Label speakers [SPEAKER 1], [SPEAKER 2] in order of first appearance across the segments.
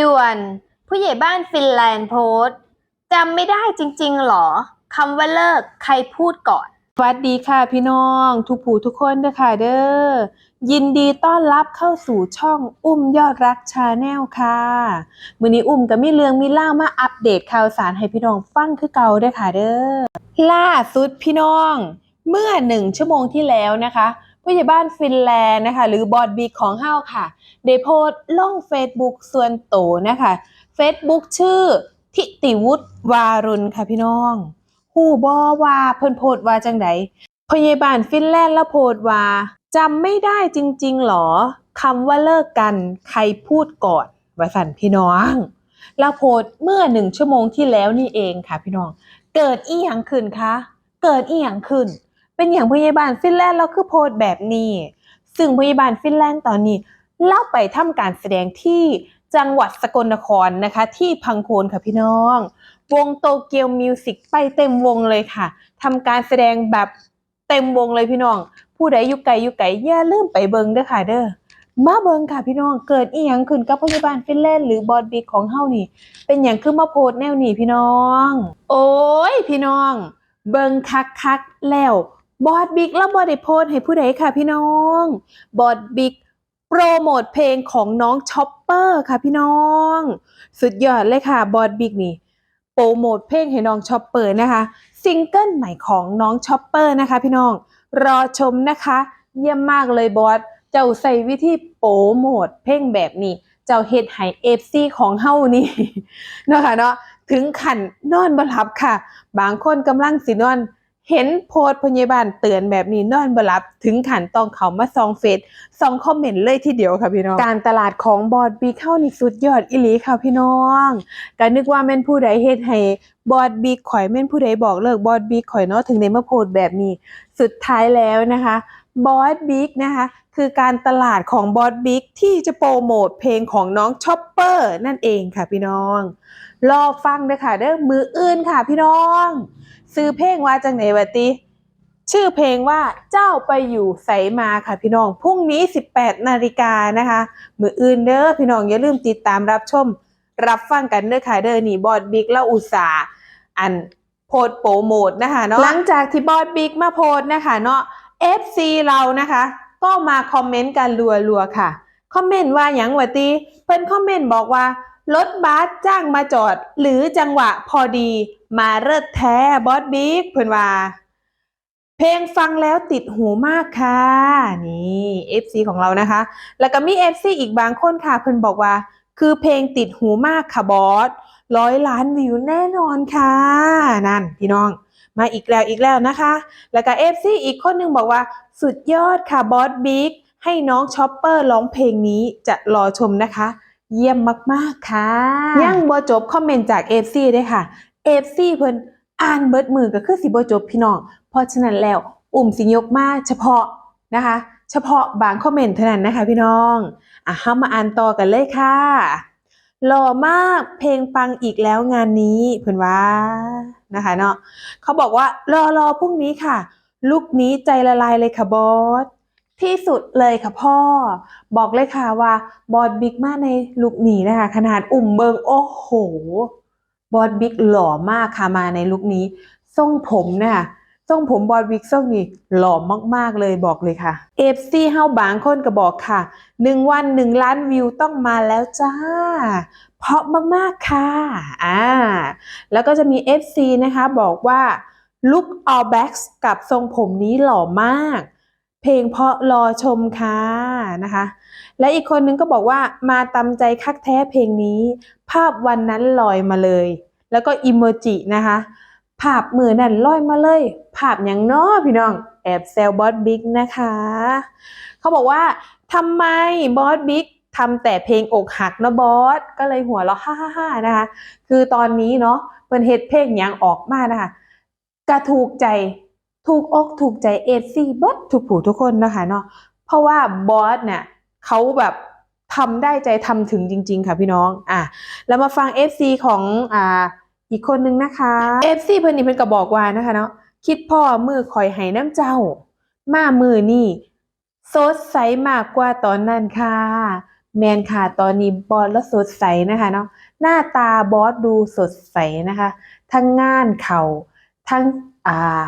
[SPEAKER 1] ด่วน ผู้ใหญ่บ้านฟินแลนด์โพสต์จำไม่ได้จริงๆหรอคำว่าเลิกใครพูดก่อน
[SPEAKER 2] สวัสดีค่ะพี่น้องทุกผู้ทุกคนเด้ค่ะเด้อยินดีต้อนรับเข้าสู่ช่องอุ้มยอดรักชาแนลค่ะมือนี้อุ้มก็มีเรื่องมีเล่ามาอัปเดตข่าวสารให้พี่น้องฟังคือเก่าด้อค่ะเด้อล่าสุดพี่น้อง เมื่อหนึ่งชั่วโมงที่แล้วนะคะ ผู้ใหญ่บ้านฟินแลนด์นะคะหรือบอดบีของเฮาค่ะได้โพสต์ลง Facebook ส่วนโตวนะคะ Facebook ชื่อทิติวุฒิวารุณค่ะพี่น้องฮู้บ่ว่าเพิ่นโพสต์ว่าจังไดพยาบาลฟินแลนด์แล้วโพสต์ว่าจำไม่ได้จริงๆหรอคำว่าเลิกกันใครพูดก่อนว่าสั่นพี่น้องแล้วโพสต์เมื่อหนึ่งชั่วโมงที่แล้วนี่เองค่ะพี่น้อง เกิดอีหยังขึ้นคะเกิดอีหยังขึ้น เป็นอย่างพยาบาลฟินแลนด์แล้วคือโพสแบบนี้ ซึ่งพยาบาลฟินแลนด์ตอนนี้เล่าไปทำการแสดงที่จังหวัดสกลนครนะคะ ที่พังโคนค่ะพี่น้อง วงโตเกียวมิวสิกไปเต็มวงเลยค่ะทำการแสดงแบบเต็มวงเลยพี่น้อง ผู้ใดอยู่ไกลอยู่ไกลอย่าลืมไปเบิงเด้อค่ะเด้อมาเบิงค่ะพี่น้องเกิดอีหยังขึ้นกับพยาบาลฟินแลนด์หรือบอดบิ๊กของเฮานี่ เป็นอย่างคือมาโพสแนวนี้พี่น้อง โอ้ยพี่น้อง เบิงคักคักแล้ว บอดบิ๊กแล้วบอได้โพสให้ผู้ใดค่ะพี่น้องบอดบิ๊กโปรโมทเพลงของน้องช็อปเปอร์ค่ะพี่น้อง สุดยอดเลยค่ะบอดบิ๊กนี่โปรโมทเพลงให้น้องช็อปเปอร์นะคะซิงเกิลใหม่ของน้องช็อปเปอร์นะคะ พี่น้องรอชมนะคะ เยี่ยมมากเลยบอสเจ้าใส่วิธีโปรโมทเพลงแบบนี้ เจ้าเฮ็ดให้เอฟซีของเฮานี่เนาะค่ะเนาะถึงขันนอนบ่หลับค่ะ บางคนกำลังสินอน เห็นโพสพยาบาลเตือนแบบนี้นอนบ่หลับถึงขันต้องเขามาซองเฟซซองคอมเมนต์เลยทีเดียวค่ะพี่น้อง การตลาดของบอดบีเข้านี่สุดยอดอิลีค่ะพี่น้องก็นึกว่าแม่นผู้ใดเฮ็ดให้บอดบิ๊กข่อยแม่นผู้ใดบอกเลิกบอดบิ๊กข่อยเนาะถึงได้มาโพสแบบนี้ สุดท้ายแล้วนะคะบอดบิ๊กนะคะคือการตลาดของบอดบิ๊กที่จะโปรโมทเพลงของน้องช็อปเปอร์นั่นเองค่ะพี่น้อง รอฟังเด้อค่ะเด้อมืออื่นค่ะพี่น้อง ซื้อเพลงว่าจังไหนวะติ ชื่อเพลงว่าเจ้าไปอยู่ใสมาค่ะพี่น้อง พรุ่งนี้ 18นาฬิกานะคะ มืออื่นเด้อพี่น้องอย่าลืมติดตามรับชม รับฟังกันเด้อค่ะเด้อนี่บอดบิ๊กแล้วอุตสาอันโพสต์โปรโมทนะคะเนาะหลังจากที่บอดบิ๊กมาโพสต์นะคะเนาะ FC เรานะคะ ก็มาคอมเมนต์กันรัวๆค่ะคอมเมนต์ว่าหยังวะติเพิ่นคอมเมนต์บอกว่ารถบัสจ้างมาจอด หรือจังหวะพอดี มาเลิศแท้บอสบิ๊กเพิ่อนว่า เพลงฟังแล้วติดหูมากค่ะ นี่ FC ของเรานะคะ แล้วก็มี FC อีกบางคนค่ะ เพิ่อนบอกว่า คือเพลงติดหูมากค่ะบอสร้อยล้านวิวแน่นอนค่ะ นั่นพี่น้อง มาอีกแล้วอีกแล้วนะคะ แล้วก็ FC อีกคนหนึ่งบอกว่า สุดยอดค่ะบอสบิ๊กให้น้องช็อปเปอร์ร้องเพลงนี้จะรอชมนะคะ เยี่ยมมาก ๆ ค่ะ ยังบ่จบคอมเมนต์จาก FC ด้วยค่ะ FC เพิ่นอ่านเบิดมือก็คือสิบ่จบพี่น้อง เพราะฉะนั้นแล้วอุ่มสิยกมาเฉพาะนะคะ เฉพาะบางคอมเมนต์เท่านั้นนะคะพี่น้องอะเฮามาอ่านต่อกันเลยค่ะหล่อมากเพลงปังอีกแล้วงานนี้เพิ่นว่านะคะเนาะเขาบอกว่ารอรอพรุ่งนี้ค่ะลุกนี้ใจละลายเลยค่ะบอสที่สุดเลยค่ะพ่อ บอกเลยค่ะว่าบอสบิ๊กมากในลุคนี้นะคะ ขนาดอุ่มเบิงโอ้โห บอสบิ๊กหล่อมากค่ะมาในลุคนี้ ทรงผมนะคะทรงผมบอสบิ๊กทรงนี้หล่อมากๆเลยบอกเลยค่ะเอฟซีเฮาบางคนก็บอกค่ะหนึ่งวันหนึ่งล้านวิวต้องมาแล้วจ้า เพราะมากๆค่ะอ่าแล้วก็จะมี FC นะคะบอกว่า look all backs กับทรงผมนี้หล่อมาก เพลงเพราะรอชมค่ะนะคะ และอีกคนนึงก็บอกว่ามาตำใจคักแท้เพลงนี้ ภาพวันนั้นลอยมาเลย แล้วก็อิโมจินะคะ ภาพมือนั่นลอยมาเลย ภาพอย่างน้อพี่น้องแอบแซวบอสบิ๊กนะคะ เขาบอกว่าทำไมบอสบิ๊กทำแต่เพลงอกหักนะบอสก็เลยหัวเราะฮ่าฮ่านะคะ คือตอนนี้เนาะเป็นเฮ็ดเพลงหยังออกมานะคะกระถูกใจ ถูกอกถูกใจเอซีเบิดทุกผู้ทุกคนนะคะเนาะเพราะว่าบอสเนี่ยเขาแบบทำได้ใจทำถึงจริง ๆ ค่ะพี่น้องอะแล้วมาฟัง FC ของอ่าอีกคนนึงนะคะ FC เพิ่นนี่เพิ่นก็บอกว่านะคะเนาะคิดพ่อมือคอยให้น้ำเจ้า มามือนี่สดใสมากกว่าตอนนั้นค่ะ แมนค่ะตอนนี้บอสแล้วสดใสนะคะเนาะหน้าตาบอสดูสดใสนะคะ ทั้งงานเขาทั้งอ่า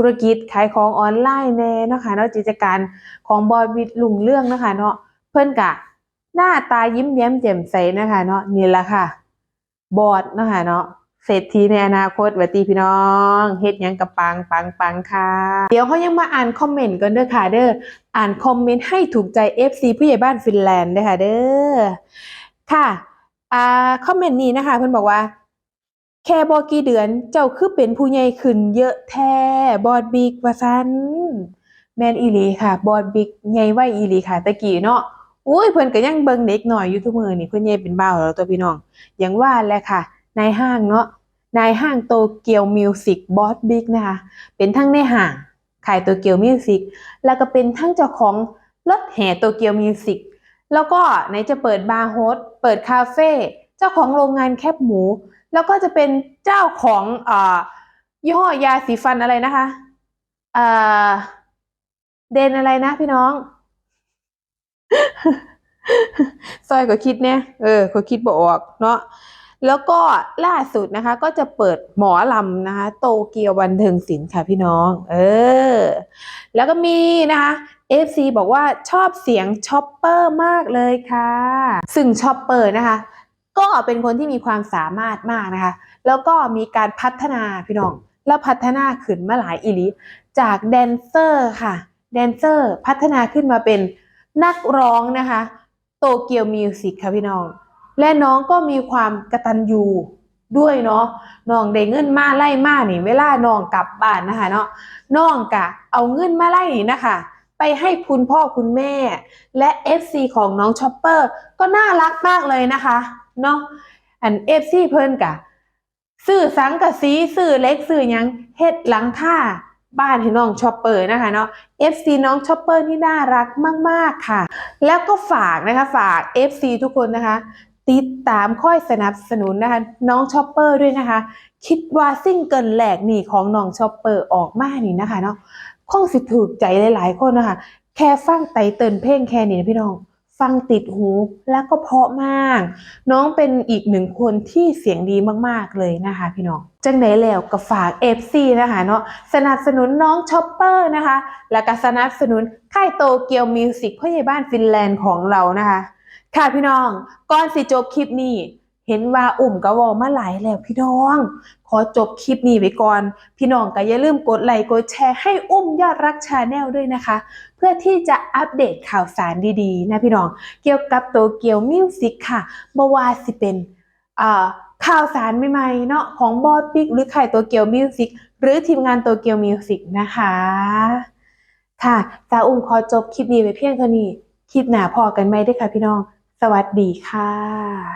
[SPEAKER 2] ธุรกิจขายของออนไลน์แน่เนาะค่ะเนาะกิจการของบอสวิทลุงเรื่องนะคะเนาะเพิ่อนกะหน้าตายิ้มแย้มแจ่มใสนะคะเนาะนี่แหละค่ะ บอสเนะคะเนาะเศรษฐีในอนาคตวัดดีพี่น้องเฮ็ดยังกับปังปังปังค่ะ เดี๋ยวเขายังมาอ่านคอมเมนต์กันเด้อค่ะเด้ออ่านคอมเมนต์ให้ถูกใจ FC ผู้ใหญ่บ้านฟินแลนด์เด้ค่ะเด้อค่ะอ่าคอมเมนต์นี้นะคะ เพิ่อนบอกว่า แค่บอกี่เดือนเจ้าคือเป็นผู้ใหญ่ขึ้นเยอะแท้บอดบิ๊กว่าซันแมนอีหลีค่ะ บอดบิ๊กใหญ่ไว้อีหลีค่ะตะกี้เนาะอุ้ยเพิ่นก็ยังเบิ่งเด็กหน่อยอยู่ทุกมื้อนี่เพิ่นใหญ่เป็นบ้าวแล้วตัวพี่น้องอย่างว่าแหละค่ะนายห้างเนาะนายห้างโตเกียวมิวสิกบอสบิ๊กนะคะเป็นทั้งในห้างขายโตเกียวมิวสิกแล้วก็เป็นทั้งเจ้าของรถแห่โตเกียวมิวสิกแล้วก็ไหนจะเปิดบาร์โฮสเปิดคาเฟ่เจ้าของโรงงานแคบหมู แล้วก็จะเป็นเจ้าของอยี่ห้อยาสีฟันอะไรนะคะเดนอะไรนะพี่น้องซอยก็คิดเนี่ยเออก็คิดบออกเนาะแล้วก็ล่าสุดนะคะ ก็จะเปิดหมอลำนะคะ โตเกียวบันเทิงศิลป์ค่ะพี่น้อง เออ แล้วก็มีนะคะ FC บอกว่าชอบเสียงชอปเปอร์มากเลยค่ะ ซึ่งชอปเปอร์นะคะ ก็เป็นคนที่มีความสามารถมากนะคะ แล้วก็มีการพัฒนาพี่น้อง แล้วพัฒนาขึ้นมาหลายอีลีจากแดนเซอร์ค่ะแดนเซอร์พัฒนาขึ้นมาเป็นนักร้องนะคะโตเกียวมิวสิกค่ะพี่น้อง และน้องก็มีความกระตัญญูด้วยเนาะน้องได้เงินมาไล่มานี่เวลาน้องกลับบ้านนะคะเนาะน้องกะเอาเงินมาไล่นี่นะคะ ไปให้คุณพ่อคุณแม่ และ FC ของน้องชอปเปอร์ก็น่ารักมากเลยนะคะเนาะอัน FC เพิ่นกะซื้อสังกะสีซื้อเล็กซื้อยังเฮ็ดหลังค่าบ้านให้น้องชอปเปอร์นะคะเนาะ FC น้องชอปเปอร์นี่น่ารักมาก ๆ ค่ะ แล้วก็ฝากนะคะฝาก FC ทุกคนนะคะ ติดตามค่อยสนับสนุนนะคะ น้องชอปเปอร์ด้วยนะคะ คิดว่าซิ่งเกินแหลกนี่ของน้องชอปเปอร์ออกมานี่นะคะเนาะคงสิถูกใจหลาย ๆ คนนะคะ แค่ฟังไตเตินเพลงแค่นี้นะพี่น้อง ฟังติดหูแล้วก็เพาะมาก น้องเป็นอีกหนึ่งคนที่เสียงดีมากๆเลยนะคะ พี่น้องจังไหนแล้วก็ฝากเอฟซีนะคะเนาะสนับสนุนน้องชอปเปอร์นะคะ แล้วก็สนับสนุนค่ายโตเกียวมิวสิกพ่อใหญ่บ้านฟินแลนด์ของเรานะคะ ค่ะพี่น้องก่อนสิจบคลิปนี้ เห็นว่าอุ่มกระวอมาหลายแล้วพี่น้อง ขอจบคลิปนี้ไว้ก่อน พี่น้องก็อย่าลืมกดไลค์กดแชร์ให้อุ้มยอดรักชาแนลด้วยนะคะ เพื่อที่จะอัปเดตข่าวสารดีๆ นะพี่น้อง เกี่ยวกับโตเกียวมิวสิกค่ะบ่ว่าสิเป็นข่าวสารใหม่ๆเนาะของบอสบิ๊กหรือใครโตเกียวมิวสิกหรือทีมงานโตเกียวมิวสิกนะคะ ค่ะจาอุ้มขอจบคลิปนี้ไว้เพียงเท่านี้ คลิปหน้าพอกันไหมเด้วยค่ะพี่น้อง สวัสดีค่ะ